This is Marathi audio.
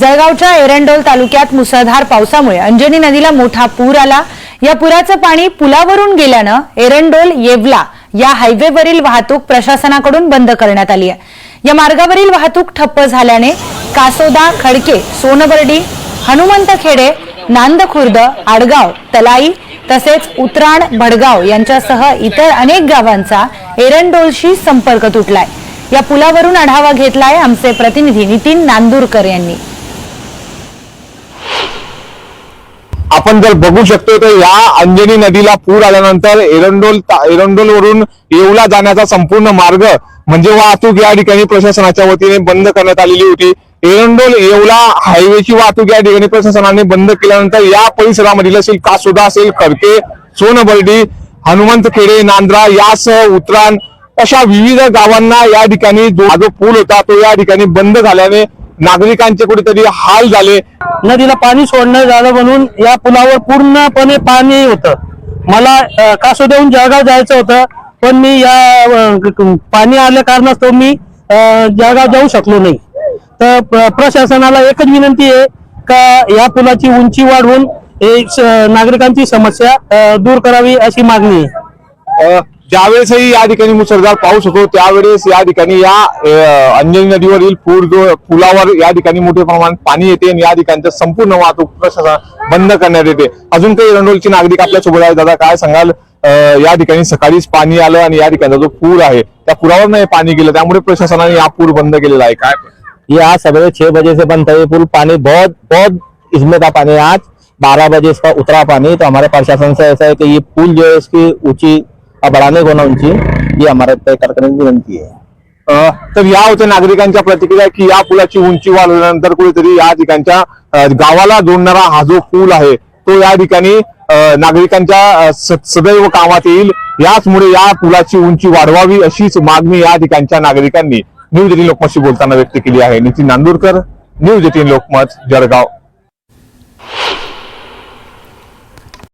जळगावच्या एरंडोल तालुक्यात मुसळधार पावसामुळे अंजनी नदीला मोठा पूर आला. या पुराचं पाणी पुलावरून गेल्यानं एरंडोल येवला या हायवेवरील वाहतूक प्रशासनाकडून बंद करण्यात आली आहे. या मार्गावरील वाहतूक ठप्प झाल्याने कासोदा खडके सोनबर्डी हनुमंतखेडे नांदखुर्द आडगाव तलाई तसेच उतराण भडगाव यांच्यासह इतर अनेक गावांचा एरंडोलशी संपर्क तुटलाय. या पुलावरून आढावा घेतलाय आमचे प्रतिनिधी नितीन नांदुरकर यांनी. आपण जर बघू शकतो तर या अंजनी नदीला पूर आल्यानंतर एरंडोल एरंडोल वरून येवला जाण्याचा संपूर्ण मार्ग म्हणजे वाहतूक या ठिकाणी प्रशासनाच्या वतीने बंद करण्यात आलेली होती. एरंडोल येवला हायवेची वाहतूक या ठिकाणी प्रशासनाने बंद केल्यानंतर या परिसरामधील असेल कासोदा असेल खडके सोनबर्डी हनुमंत खेडे नांद्रा यासह उतराण अशा विविध गावांना या ठिकाणी जो हा जो पूल होता तो या ठिकाणी बंद झाल्याने नागरिकांचे कुठेतरी हाल झाले. नदीला पाणी सोडणं झालं म्हणून या पुलावर पूर्णपणे पाणी होतं. मला अ, कासोद्याहून जळगाव जायचं होतं पण मी या पाणी आल्या कारणास्तव मी जळगाव जाऊ शकलो नाही. तर प्र- प्रशासनाला एकच विनंती आहे का या पुलाची उंची वाढवून नागरिकांची समस्या दूर करावी अशी मागणी आहे. ज्यावेळेसही या ठिकाणी मुसळधार पाऊस होतो त्यावेळेस या ठिकाणी या अंजनी नदीवरील पूर जो पुलावर या ठिकाणी मोठ्या प्रमाणात पाणी येते आणि या ठिकाणचं संपूर्ण वाहतूक प्रशासन बंद करण्यात येते. अजून काही एरंडोलचे नागरिक आपल्यासोबत आहेत. दादा काय सांगाल? या ठिकाणी सकाळीच पाणी आलं आणि या ठिकाणचा जो पूर आहे त्या पुरावर नाही पाणी गेलं त्यामुळे प्रशासनाने हा पूर बंद केलेला आहे. काय? ये आज सवेरे छह बजे से बंद था ये पूल पानी बहुत बहुत इसमें था पानी आज? बारह बजे इसका उतरा पानी तो हमारे प्रशासन से ऐसा है कि ये पुल जो है इसकी ऊंची अब बढ़ाने को ना ऊंची ये हमारे तय करने की विनंती है। अ, तर या होत्या नागरिकांच्या प्रतिक्रिया की या पुलाची उंची वाढवल्यानंतर कुठेतरी या ठिकाणच्या अ, गावाला जोडणारा हा जो पूल आहे तो या ठिकाणी अ, नागरिकांच्या अ, स- सदैव कामात येईल. याचमुळे या पुलाची उंची वाढवावी अशीच मागणी या ठिकाणच्या नागरिकांनी न्यूज एटीन लोकमतशी बोलताना व्यक्त केली आहे. Nitin Nandurkar news eighteen Lokmat Jalgaon.